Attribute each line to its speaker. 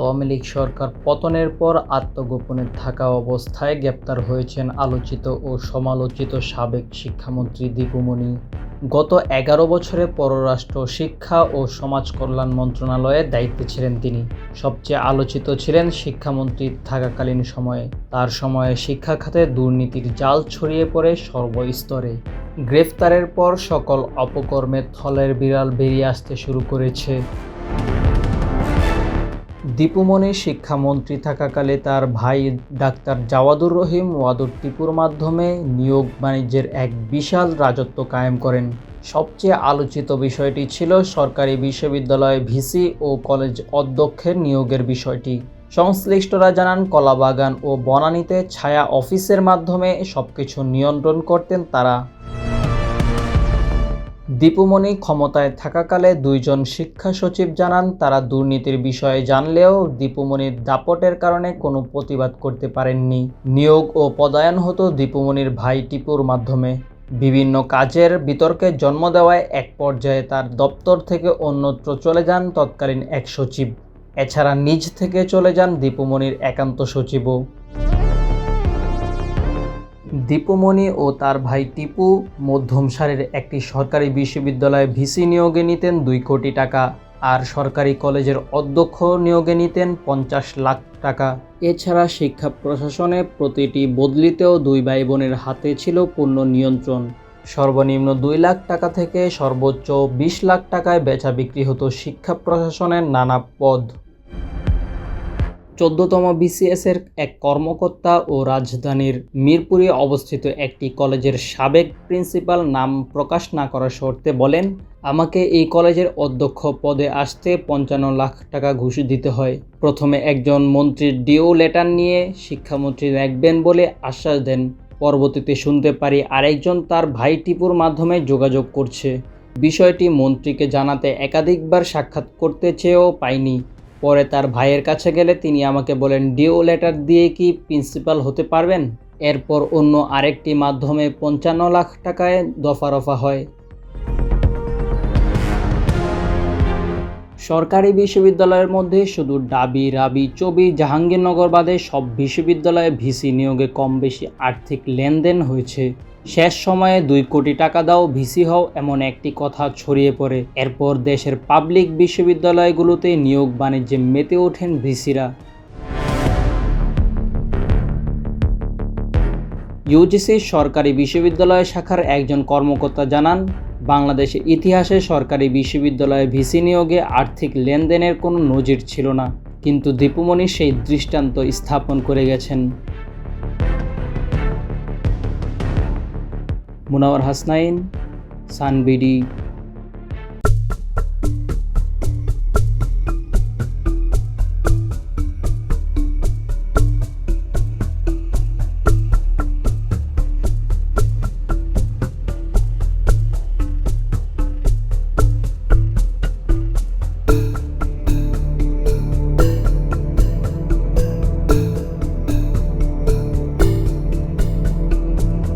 Speaker 1: আওয়ামী লীগ সরকার পতনের পর আত্মগোপনে থাকা অবস্থায় গ্রেপ্তার হয়েছেন আলোচিত ও সমালোচিত সাবেক শিক্ষামন্ত্রী দীপুমণি। গত এগারো বছরে পররাষ্ট্র, শিক্ষা ও সমাজ কল্যাণ মন্ত্রণালয়ের দায়িত্বে ছিলেন তিনি। সবচেয়ে আলোচিত ছিলেন শিক্ষামন্ত্রী থাকাকালীন সময়ে। তার সময়ে শিক্ষা খাতে দুর্নীতির জাল ছড়িয়ে পড়ে সর্বস্তরে। গ্রেফতারের পর সকল অপকর্মের থলের বিড়াল বেরিয়ে আসতে শুরু করেছে। দীপুমণি শিক্ষামন্ত্রী থাকাকালে তার ভাই ডাক্তার জাওয়াদুর রহিম ওয়াদুর টিপুর মাধ্যমে নিয়োগ বাণিজ্যের এক বিশাল রাজত্ব কায়েম করেন। সবচেয়ে আলোচিত বিষয়টি ছিল সরকারি বিশ্ববিদ্যালয়ে ভিসি ও কলেজ অধ্যক্ষের নিয়োগের বিষয়টি। সংশ্লিষ্টরা জানান, কলাবাগান ও বনানীতে ছায়া অফিসের মাধ্যমে সবকিছু নিয়ন্ত্রণ করতেন তারা। দীপুমণি ক্ষমতায় থাকাকালে দুইজন শিক্ষা সচিব জানান, তারা দুর্নীতির বিষয়ে জানলেও দীপুমণির দাপটের কারণে কোনো প্রতিবাদ করতে পারেননি। নিয়োগ ও পদায়ন হতো দীপুমণির ভাই টিপুর মাধ্যমে। বিভিন্ন কাজের বিতর্কে জন্ম দেওয়ায় এক পর্যায়ে তার দপ্তর থেকে অন্যত্র চলে যান তৎকালীন এক সচিব। এছাড়া নিজ থেকে চলে যান দীপুমণির একান্ত সচিবও। দীপুমণি ও তার ভাই টিপু মধ্যম সারির একটি সরকারি বিশ্ববিদ্যালয়ে ভিসি নিয়োগে নিতেন দুই কোটি টাকা, আর সরকারি কলেজের অধ্যক্ষ নিয়োগে নিতেন পঞ্চাশ লাখ টাকা। এছাড়া শিক্ষা প্রশাসনে প্রতিটি বদলিতেও দুই ভাই বোনের হাতে ছিল পূর্ণ নিয়ন্ত্রণ। সর্বনিম্ন দুই লাখ টাকা থেকে সর্বোচ্চ বিশ লাখ টাকায় বেচা বিক্রি হতো শিক্ষা প্রশাসনের নানা পদ। চোদ্দতম বিসিএস এর এক কর্মকর্তা ও রাজধানীর মিরপুরে অবস্থিত একটি কলেজের সাবেক প্রিন্সিপাল নাম প্রকাশ না করার শর্তে বলেন, আমাকে এই কলেজের অধ্যক্ষ পদে আসতে পঞ্চান্ন লাখ টাকা ঘুষ দিতে হয়। প্রথমে একজন মন্ত্রীর ডিও লেটার নিয়ে শিক্ষামন্ত্রী রাখবেন বলে আশ্বাস দেন। পরবর্তীতে শুনতে পারি আরেকজন তার ভাই টিপুর মাধ্যমে যোগাযোগ করছে। বিষয়টি মন্ত্রীকে জানাতে একাধিকবার সাক্ষাৎ করতে চেয়েও পাইনি। পরে তার ভাইয়ের কাছে গেলে তিনি আমাকে বলেন, ডিও লেটার দিয়ে কি প্রিন্সিপাল হতে পারবেন? এরপর অন্য আরেকটি মাধ্যমে পঞ্চান্ন লাখ টাকায় দফা রফা হয়। সরকারি বিশ্ববিদ্যালয়ের মধ্যে শুধু ডাবি, রাবি, চবি, জাহাঙ্গীরনগর বাদে সব বিশ্ববিদ্যালয়ে ভিসি নিয়োগে কম বেশি আর্থিক লেনদেন হয়েছে। শেষ সময়ে দুই কোটি টাকা দাও ভিসি হও এমন একটি কথা ছড়িয়ে পড়ে। এরপর দেশের পাবলিক বিশ্ববিদ্যালয়গুলোতে নিয়োগ বাণিজ্যে মেতে ওঠেন ভিসিরা। ইউজিসি সরকারি বিশ্ববিদ্যালয় শাখার একজন কর্মকর্তা জানান বাংলাদেশের ইতিহাসে সরকারি বিশ্ববিদ্যালয়ে ভিসি নিয়োগে আর্থিক লেনদেনের কোনো নজির ছিল না, কিন্তু দীপুমণি সেই দৃষ্টান্ত স্থাপন করে গেছেন। মুনাওয়ার হাসনাইন, সানবিডি